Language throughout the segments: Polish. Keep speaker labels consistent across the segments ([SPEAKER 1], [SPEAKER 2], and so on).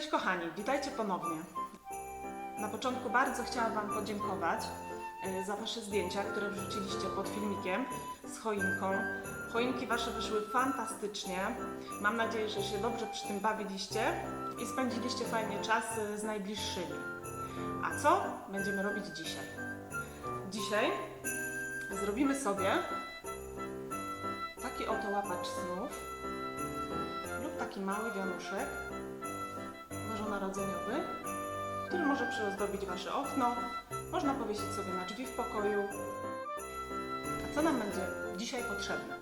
[SPEAKER 1] Cześć kochani, witajcie ponownie. Na początku bardzo chciałam Wam podziękować e, za Wasze zdjęcia, które wrzuciliście pod filmikiem z choinką. Choinki Wasze wyszły fantastycznie. Mam nadzieję, że się dobrze przy tym bawiliście i spędziliście fajnie czas z najbliższymi. A co będziemy robić dzisiaj? Dzisiaj zrobimy sobie taki oto łapacz snów lub taki mały wianuszek bożonarodzeniowy, który może przyozdobić Wasze okno, można powiesić sobie na drzwi w pokoju. A co nam będzie dzisiaj potrzebne?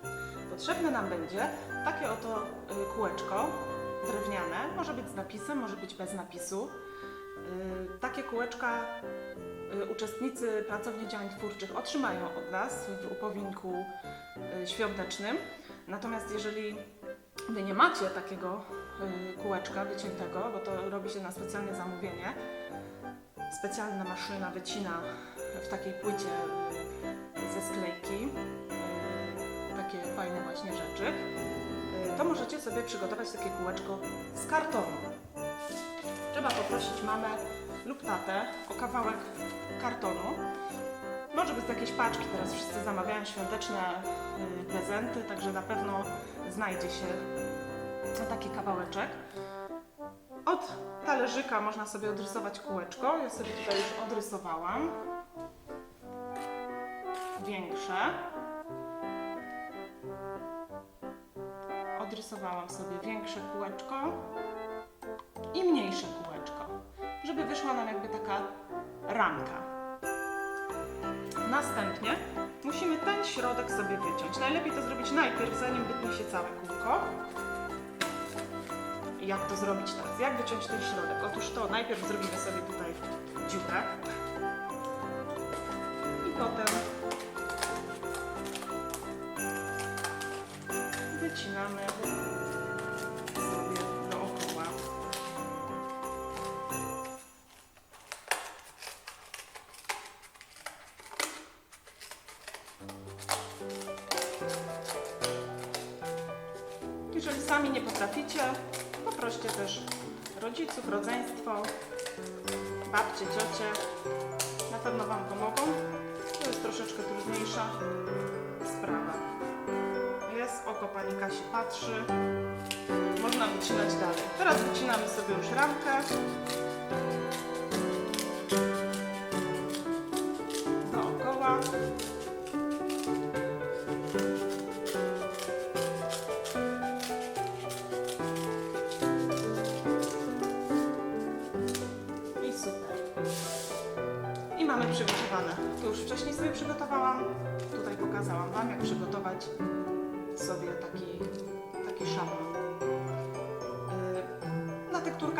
[SPEAKER 1] Potrzebne nam będzie takie oto y, kółeczko drewniane, może być z napisem, może być bez napisu. Y, Takie kółeczka y, uczestnicy pracowni działań twórczych otrzymają od nas w upowinku świątecznym. Natomiast jeżeli Wy nie macie takiego kółeczka wyciętego, bo to robi się na specjalne zamówienie, specjalna maszyna wycina w takiej płycie y, ze sklejki y, takie fajne właśnie rzeczy, y, to możecie sobie przygotować takie kółeczko z kartonu. Trzeba poprosić mamę lub tatę o kawałek kartonu. Może być jakieś paczki, teraz wszyscy zamawiają świąteczne y, prezenty, także na pewno znajdzie się taki kawałeczek. Od talerzyka można sobie odrysować kółeczko. Ja sobie tutaj już odrysowałam. Większe. Odrysowałam sobie większe kółeczko i mniejsze kółeczko, żeby wyszła nam jakby taka ramka. Następnie musimy ten środek sobie wyciąć. Najlepiej to zrobić najpierw, zanim wytnie się całe kółko. Jak to zrobić teraz? Jak wyciąć ten środek? Otóż to najpierw zrobimy sobie tutaj dziurę. I potem wycinamy sobie dookoła. Jeżeli sami nie potraficie, poproście też rodziców, rodzeństwo, babcie, ciocie. Na pewno Wam pomogą. To jest troszeczkę trudniejsza sprawa. Jest, oko Pani Kasi patrzy. Można wycinać dalej. Teraz wycinamy sobie już ramkę.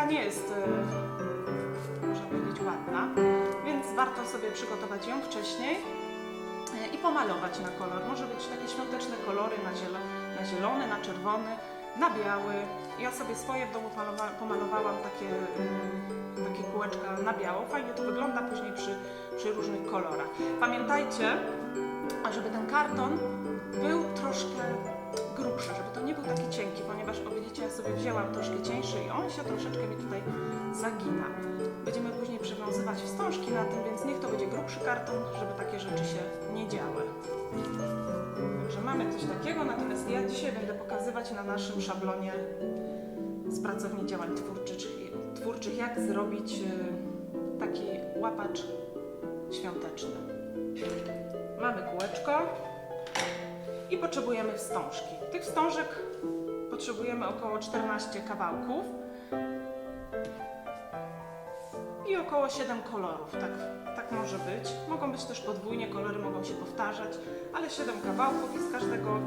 [SPEAKER 1] Nie jest, yy, można powiedzieć, ładna, więc warto sobie przygotować ją wcześniej yy, i pomalować na kolor. Może być takie świąteczne kolory na, zielo, na zielony, na czerwony, na biały. Ja sobie swoje w domu pomalowałam takie, yy, takie kółeczka na biało. Fajnie to wygląda później przy, przy różnych kolorach. Pamiętajcie, żeby ten karton był troszkę grubszy, żeby nie był taki cienki, ponieważ o widzicie, ja sobie wzięłam troszkę cieńszy i on się troszeczkę mi tutaj zagina. Będziemy później przywiązywać wstążki na tym, więc niech to będzie grubszy karton, żeby takie rzeczy się nie działy. Także mamy coś takiego, natomiast ja dzisiaj będę pokazywać na naszym szablonie z pracowni działań twórczych, twórczych jak zrobić y, taki łapacz świąteczny. Potrzebujemy wstążki. Tych wstążek potrzebujemy około 14 kawałków i około 7 kolorów. Tak, tak może być. Mogą być też podwójnie, kolory mogą się powtarzać, ale 7 kawałków i z każdego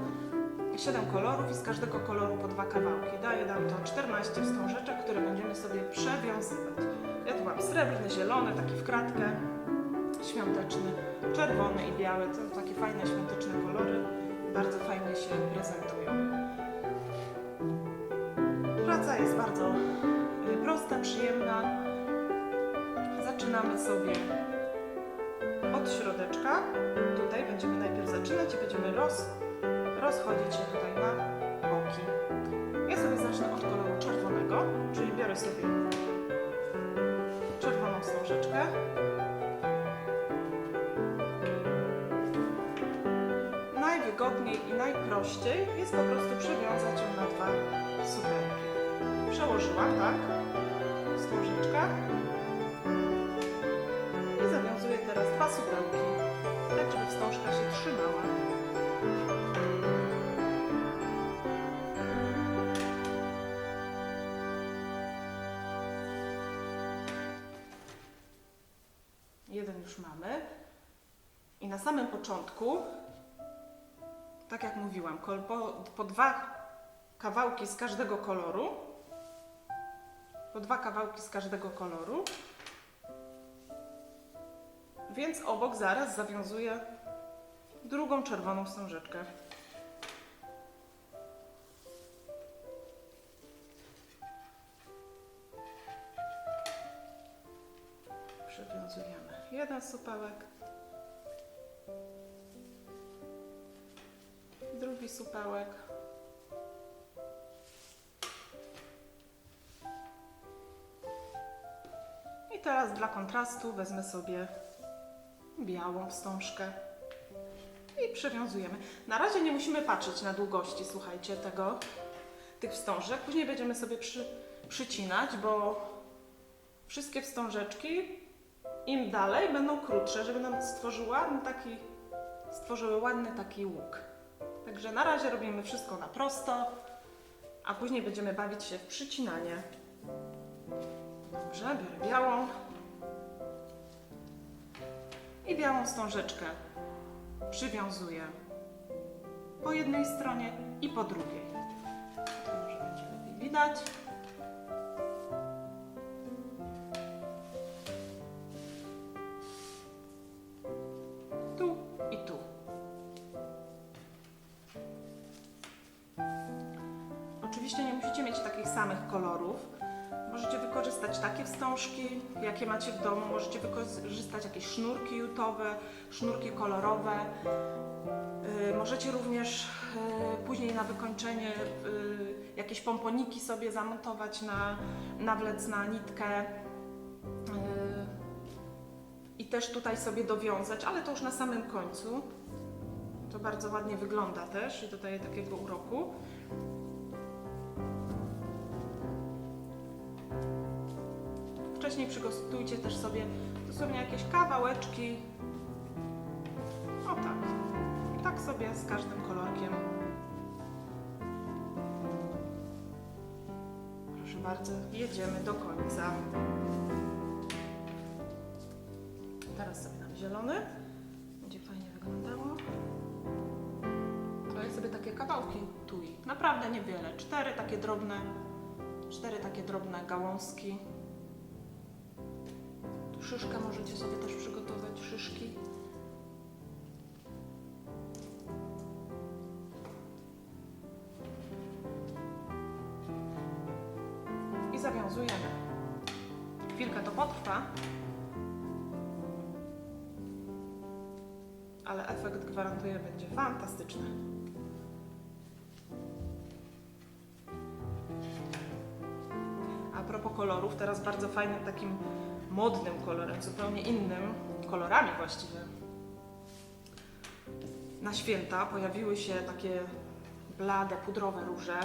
[SPEAKER 1] 7 kolorów i z każdego koloru po dwa kawałki. Daje nam to 14 wstążeczek, które będziemy sobie przewiązywać. Ja tu mam srebrny, zielony, taki w kratkę, świąteczny, czerwony i biały. To takie fajne świąteczne kolory. Bardzo fajnie się prezentują. Praca jest bardzo y, prosta, przyjemna. Zaczynamy sobie od środeczka. Tutaj będziemy najpierw zaczynać i będziemy roz, rozchodzić się tutaj na boki. Ja sobie zacznę od koloru czerwonego. czyli biorę sobie czerwoną wstążeczkę. Najwygodniej i najprościej jest po prostu przewiązać ją na dwa supełki. Przełożyłam, tak, wstążeczkę i zawiązuję teraz dwa supełki, tak żeby wstążka się trzymała. Jeden już mamy. I na samym początku, tak jak mówiłam, po, po dwa kawałki z każdego koloru. Po dwa kawałki z każdego koloru. Więc obok zaraz zawiązuję drugą czerwoną wstążeczkę. Przywiązujemy jeden supełek, drugi supełek. I teraz dla kontrastu wezmę sobie białą wstążkę i przywiązujemy. Na razie nie musimy patrzeć na długości, słuchajcie, tego, tych wstążek. Później będziemy sobie przy, przycinać, bo wszystkie wstążeczki im dalej będą krótsze, żeby nam stworzył ładny taki, stworzyły ładny taki łuk. Także na razie robimy wszystko na prosto, a później będziemy bawić się w przycinanie. Dobrze, biorę białą i białą wstążeczkę przywiązuję po jednej stronie i po drugiej. To może będzie lepiej widać. Samych kolorów. Możecie wykorzystać takie wstążki, jakie macie w domu. Możecie wykorzystać jakieś sznurki jutowe, sznurki kolorowe. Yy, możecie również yy, później na wykończenie yy, jakieś pomponiki sobie zamontować na, nawlec na nitkę. I też tutaj sobie dowiązać, ale to już na samym końcu. To bardzo ładnie wygląda też i dodaje takiego uroku. Wcześniej przygotujcie też sobie dosłownie jakieś kawałeczki. O tak. Tak sobie z każdym kolorkiem. Proszę bardzo, jedziemy do końca. Teraz sobie dam zielony. Będzie fajnie wyglądało. Robię sobie takie kawałki tui. Naprawdę niewiele. Cztery takie drobne, cztery takie drobne gałązki. Szyszkę możecie sobie też przygotować, szyszki. I zawiązujemy. Chwilkę to potrwa, ale efekt gwarantuję będzie fantastyczny. A propos kolorów, teraz bardzo fajnym takim modnym kolorem, zupełnie innym, kolorami właściwie. Na święta pojawiły się takie blade, pudrowe róże,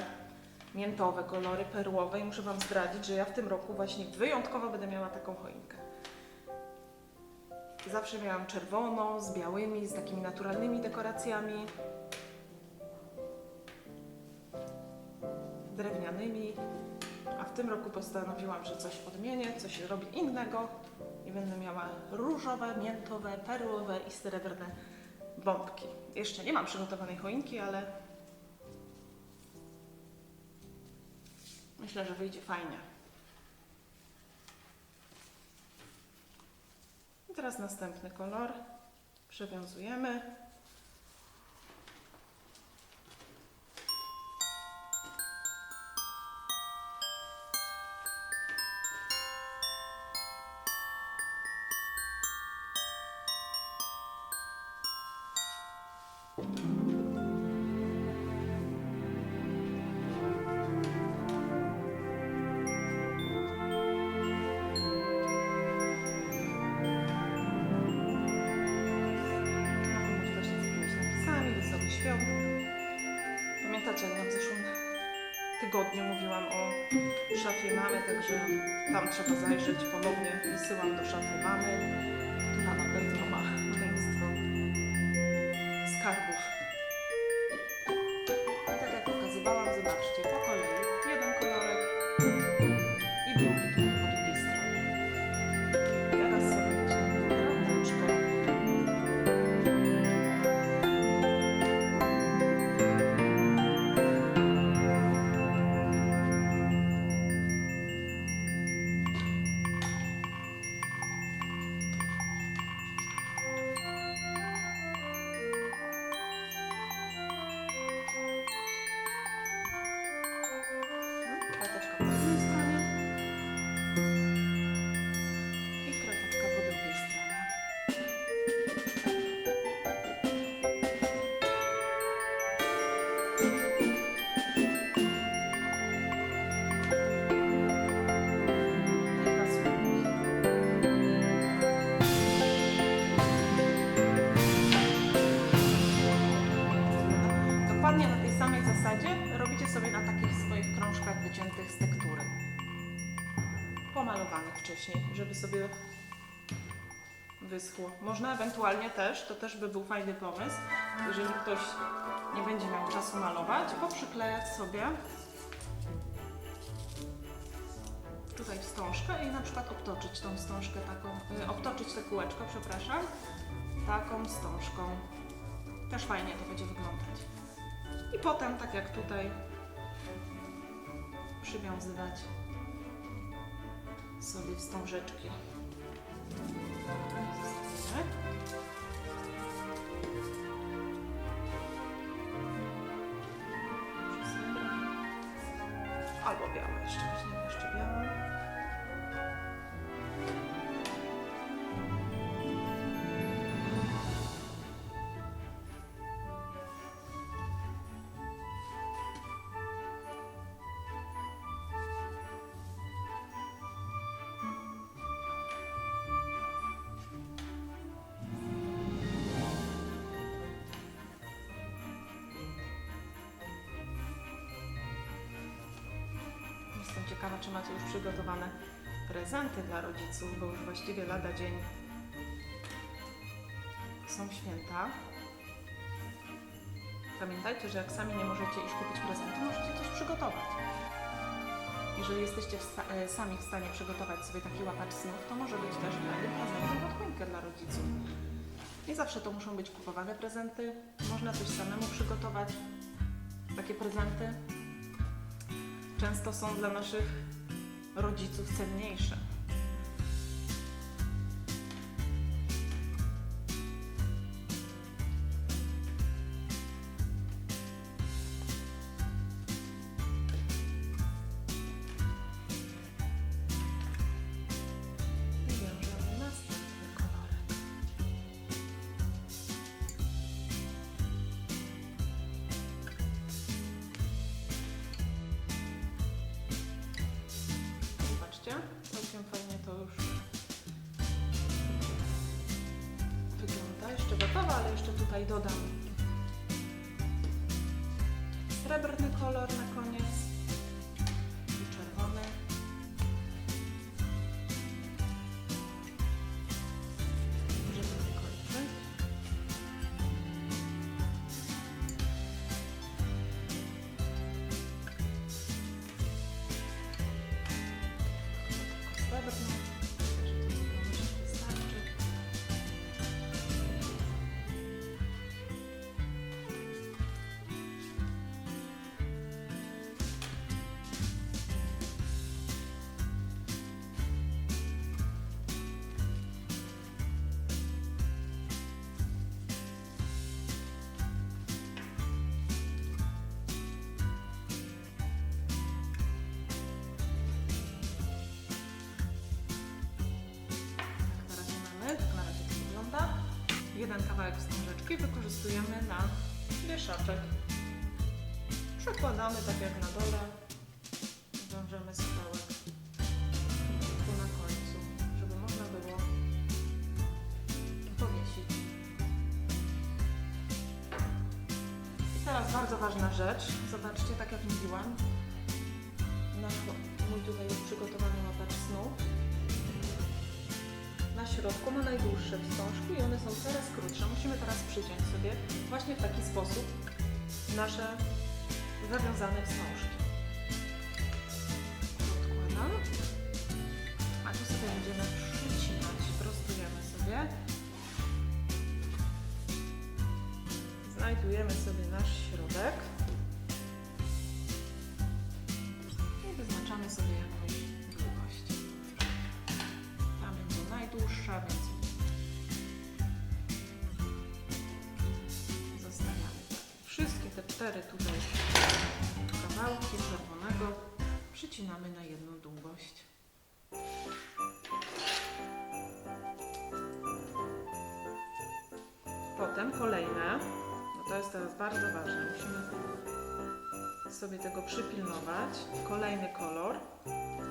[SPEAKER 1] miętowe kolory, perłowe i muszę Wam zdradzić, że ja w tym roku właśnie wyjątkowo będę miała taką choinkę. Zawsze miałam czerwoną, z białymi, z takimi naturalnymi dekoracjami. Drewnianymi. Tym roku postanowiłam, że coś odmienię, coś robię innego i będę miała różowe, miętowe, perłowe i srebrne bombki. Jeszcze nie mam przygotowanej choinki, ale myślę, że wyjdzie fajnie. I teraz następny kolor. Przewiązujemy. O szafie mamy, także tam trzeba zajrzeć ponownie. Wysyłam do szafy mamy, która na pewno ma mnóstwo skarbów. Można ewentualnie też, to też by był fajny pomysł, jeżeli ktoś nie będzie miał czasu malować, poprzyklejać sobie tutaj wstążkę i na przykład obtoczyć tą wstążkę taką, y, obtoczyć te kółeczko, przepraszam, taką wstążką. Też fajnie to będzie wyglądać. I potem, tak jak tutaj, przywiązywać sobie wstążeczki. Zostawimy. Albo białe jeszcze, weźmiemy jeszcze białą. Ciekawa, czy macie już przygotowane prezenty dla rodziców, bo już właściwie lada dzień są święta. Pamiętajcie, że jak sami nie możecie iść kupić prezentu, możecie coś przygotować. Jeżeli jesteście w e, sami w stanie przygotować sobie taki łapacz snów, to może być też fajnym prezentem pod choinkę dla rodziców. Nie zawsze to muszą być kupowane prezenty. Można coś samemu przygotować. Takie prezenty często są dla naszych rodziców cenniejsze. Ale jeszcze tutaj dodam. Srebrny kolor na koniec Jeden kawałek wstążeczki wykorzystujemy na wieszaczek. Przekładamy tak jak na dole. Najdłuższe wstążki i one są coraz krótsze. Musimy teraz przyciąć sobie właśnie w taki sposób nasze zawiązane wstążki. Odkładam. A tu sobie będziemy przycinać. Prostujemy sobie. Znajdujemy sobie nasz środek. Cztery tutaj kawałki czerwonego przycinamy na jedną długość. Potem kolejne, no to jest teraz bardzo ważne, musimy sobie tego przypilnować. Kolejny kolor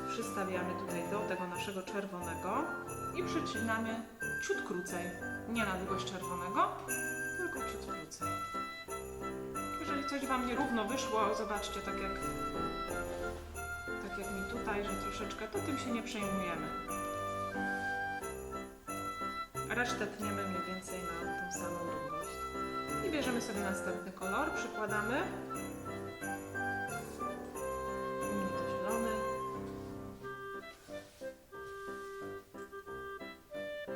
[SPEAKER 1] przystawiamy tutaj do tego naszego czerwonego i przycinamy ciut krócej. Nie na długość czerwonego, tylko ciut krócej. Coś Wam nierówno wyszło, zobaczcie, tak jak, tak jak mi tutaj, że troszeczkę, to tym się nie przejmujemy. Resztę tniemy mniej więcej na tą samą długość. I bierzemy sobie następny kolor, przykładamy. U mnie to.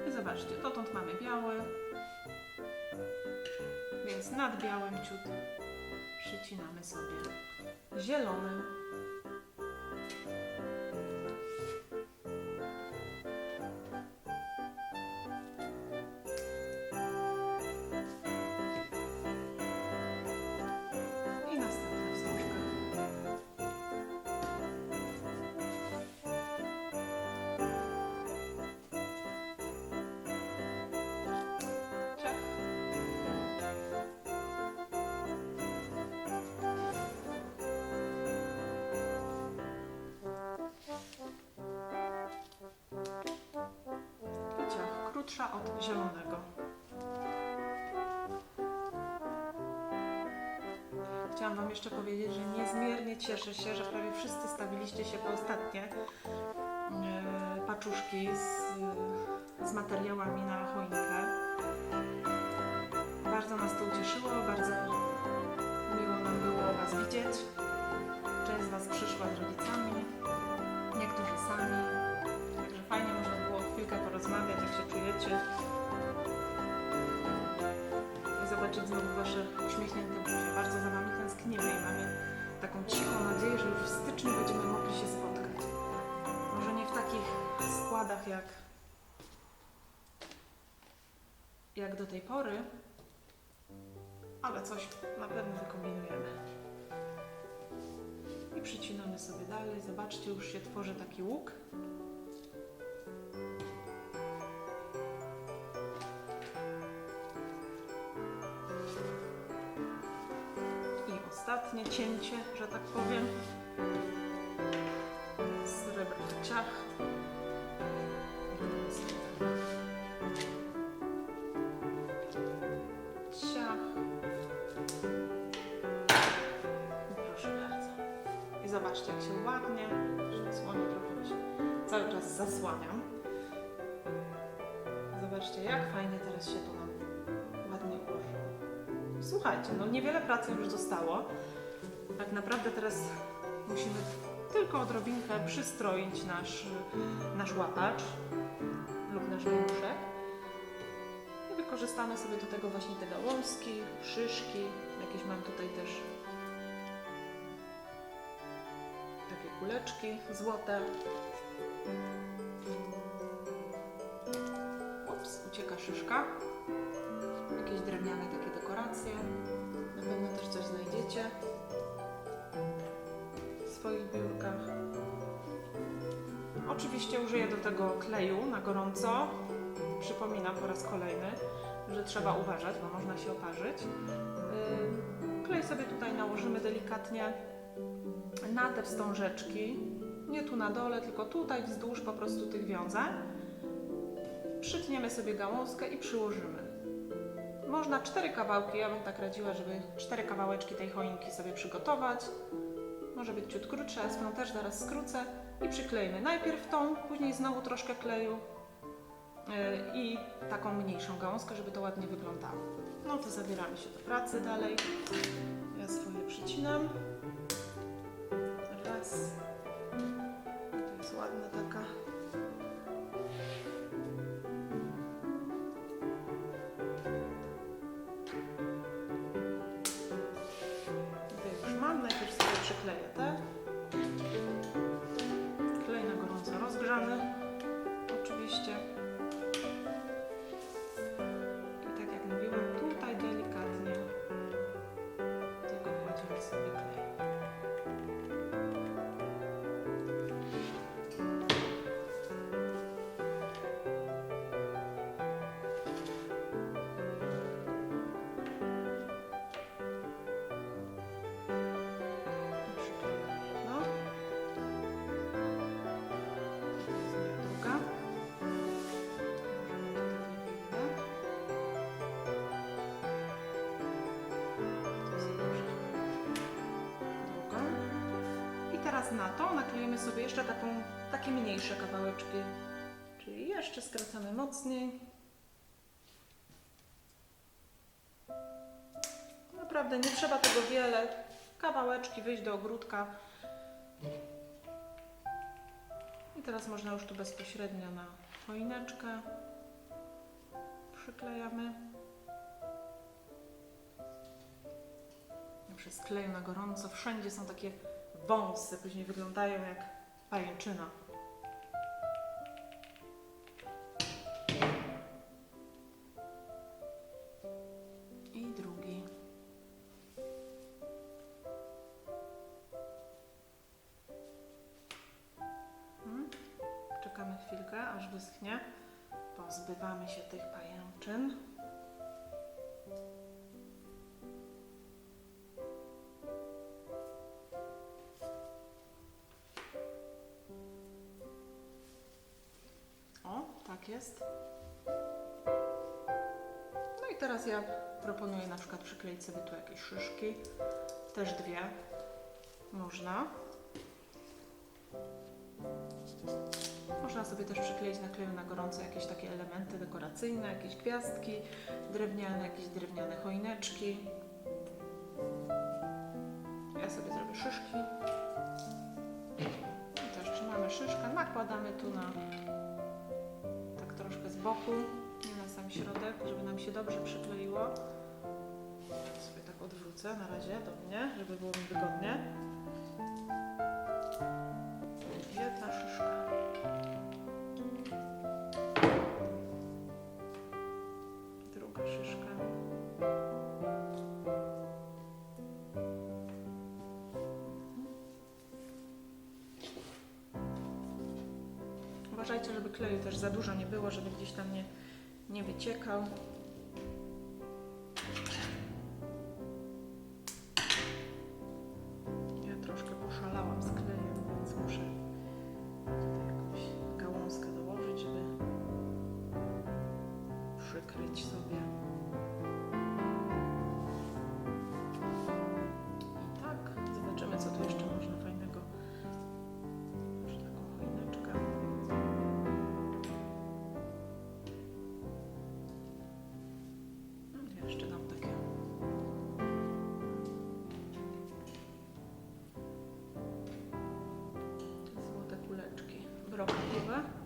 [SPEAKER 1] I zobaczcie, dotąd mamy biały. Więc nad białym ciut przycinamy sobie zielony. Od zielonego. Chciałam Wam jeszcze powiedzieć, że niezmiernie cieszę się, że prawie wszyscy stawiliście się po ostatnie e, paczuszki z, z materiałami na choinkę. Bardzo nas to ucieszyło, bardzo miło nam było Was widzieć. Część z Was przyszła z rodzicami, zobaczyć znowu Wasze uśmiechnięte buzie. Bardzo za Wami tęsknimy i mamy taką cichą nadzieję, że już w styczniu będziemy mogli się spotkać. Może nie w takich składach jak, jak do tej pory, ale coś na pewno wykombinujemy. I przycinamy sobie dalej. Zobaczcie, już się tworzy taki łuk. Zobaczcie, jak się ładnie, że słonie trochę się cały czas zasłaniam. Zobaczcie, jak fajnie teraz się to nam ładnie ułożyło. Słuchajcie, no niewiele pracy już zostało. Tak naprawdę teraz musimy tylko odrobinkę przystroić nasz, nasz łapacz lub nasz muszek. I wykorzystamy sobie do tego właśnie te gałązki, szyszki. Jakieś mam tutaj też kuleczki złote. Ups, ucieka szyszka. Jakieś drewniane takie dekoracje. Na pewno też coś znajdziecie w swoich biurkach. Oczywiście użyję do tego kleju na gorąco. Przypominam po raz kolejny, że trzeba uważać, bo można się oparzyć. Klej sobie tutaj nałożymy delikatnie na te wstążeczki. Nie tu na dole, tylko tutaj wzdłuż po prostu tych wiązań. Przytniemy sobie gałązkę i przyłożymy. Można cztery kawałki, ja bym tak radziła, żeby cztery kawałeczki tej choinki sobie przygotować. Może być ciut krótsza, ja swoją też zaraz skrócę i przyklejmy. Najpierw tą, później znowu troszkę kleju yy, i taką mniejszą gałązkę, żeby to ładnie wyglądało. No to zabieramy się do pracy dalej. Ja swoje przycinam. Teraz na to naklejemy sobie jeszcze taką, takie mniejsze kawałeczki. Czyli jeszcze skracamy mocniej. Naprawdę nie trzeba tego wiele. Kawałeczki, wyjść do ogródka. I teraz można już tu bezpośrednio na choineczkę. Przyklejamy. Przy skleju na gorąco wszędzie są takie wąsy, później wyglądają jak pajęczyna. Tak jest. No i teraz ja proponuję na przykład przykleić sobie tu jakieś szyszki. Też dwie. Można. Można sobie też przykleić na kleju na gorąco jakieś takie elementy dekoracyjne, jakieś gwiazdki drewniane, jakieś drewniane choineczki. Ja sobie zrobię szyszki. I też trzymamy szyszkę, nakładamy tu na boku, nie na sam środek, żeby nam się dobrze przykleiło. Sobie tak odwrócę na razie do mnie, żeby było mi wygodnie. Uważajcie, żeby kleju też za dużo nie było, żeby gdzieś tam nie, nie wyciekał. Kuleczki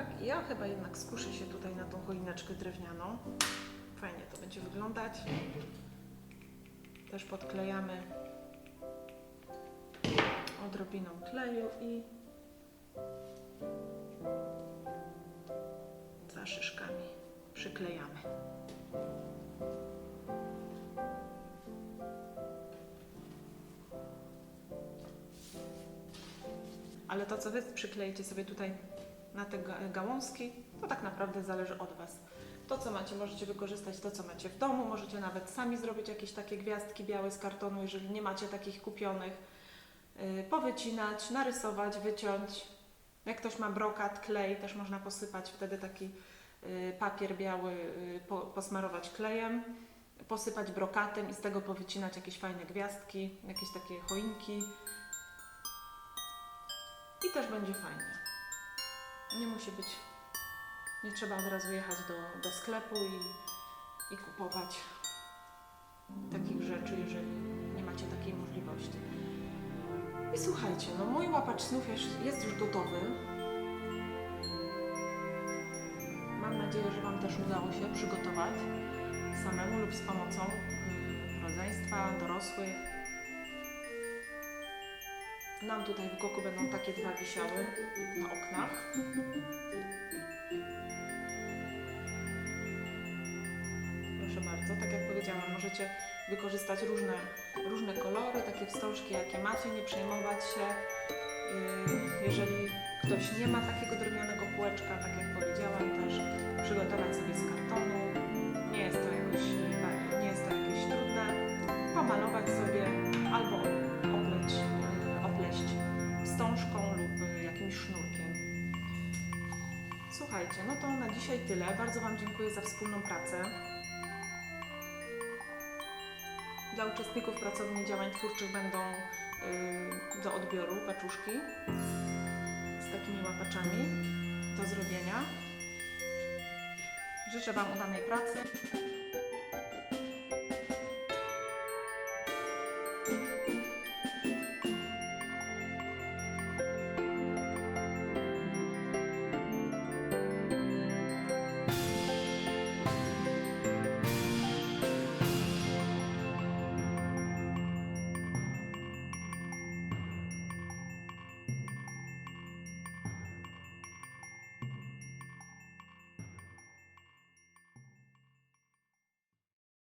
[SPEAKER 1] Tak, ja chyba jednak skuszę się tutaj na tą choineczkę drewnianą. Fajnie to będzie wyglądać. Też podklejamy odrobiną kleju i za szyszkami przyklejamy. Ale to, co Wy przykleicie sobie tutaj na te ga- gałązki, to tak naprawdę zależy od Was. To, co macie, możecie wykorzystać to, co macie w domu. Możecie nawet sami zrobić jakieś takie gwiazdki białe z kartonu, jeżeli nie macie takich kupionych. Yy, Powycinać, narysować, wyciąć. Jak ktoś ma brokat, klej, też można posypać wtedy taki yy, papier biały, po, posmarować klejem, posypać brokatem i z tego powycinać jakieś fajne gwiazdki, jakieś takie choinki. I też będzie fajnie. Nie musi być, nie trzeba od razu jechać do, do sklepu i, i kupować takich rzeczy, jeżeli nie macie takiej możliwości. I słuchajcie, no mój łapacz snów jest, jest już gotowy. Mam nadzieję, że Wam też udało się przygotować samemu lub z pomocą rodzeństwa, dorosłych. Nam tutaj w Goku będą takie dwa wisiały na oknach. Proszę bardzo, tak jak powiedziałam, możecie wykorzystać różne, różne kolory, takie wstążki, jakie macie, nie przejmować się. Yy, Jeżeli ktoś nie ma takiego drewnianego kółeczka, tak jak powiedziałam, też przygotować sobie z kartonu. Nie jest to jakoś, nie jest to jakieś trudne. Pomalować sobie Słuchajcie, no to na dzisiaj tyle. Bardzo Wam dziękuję za wspólną pracę. Dla uczestników pracowni działań twórczych będą y, do odbioru paczuszki z takimi łapaczami do zrobienia. Życzę Wam udanej pracy.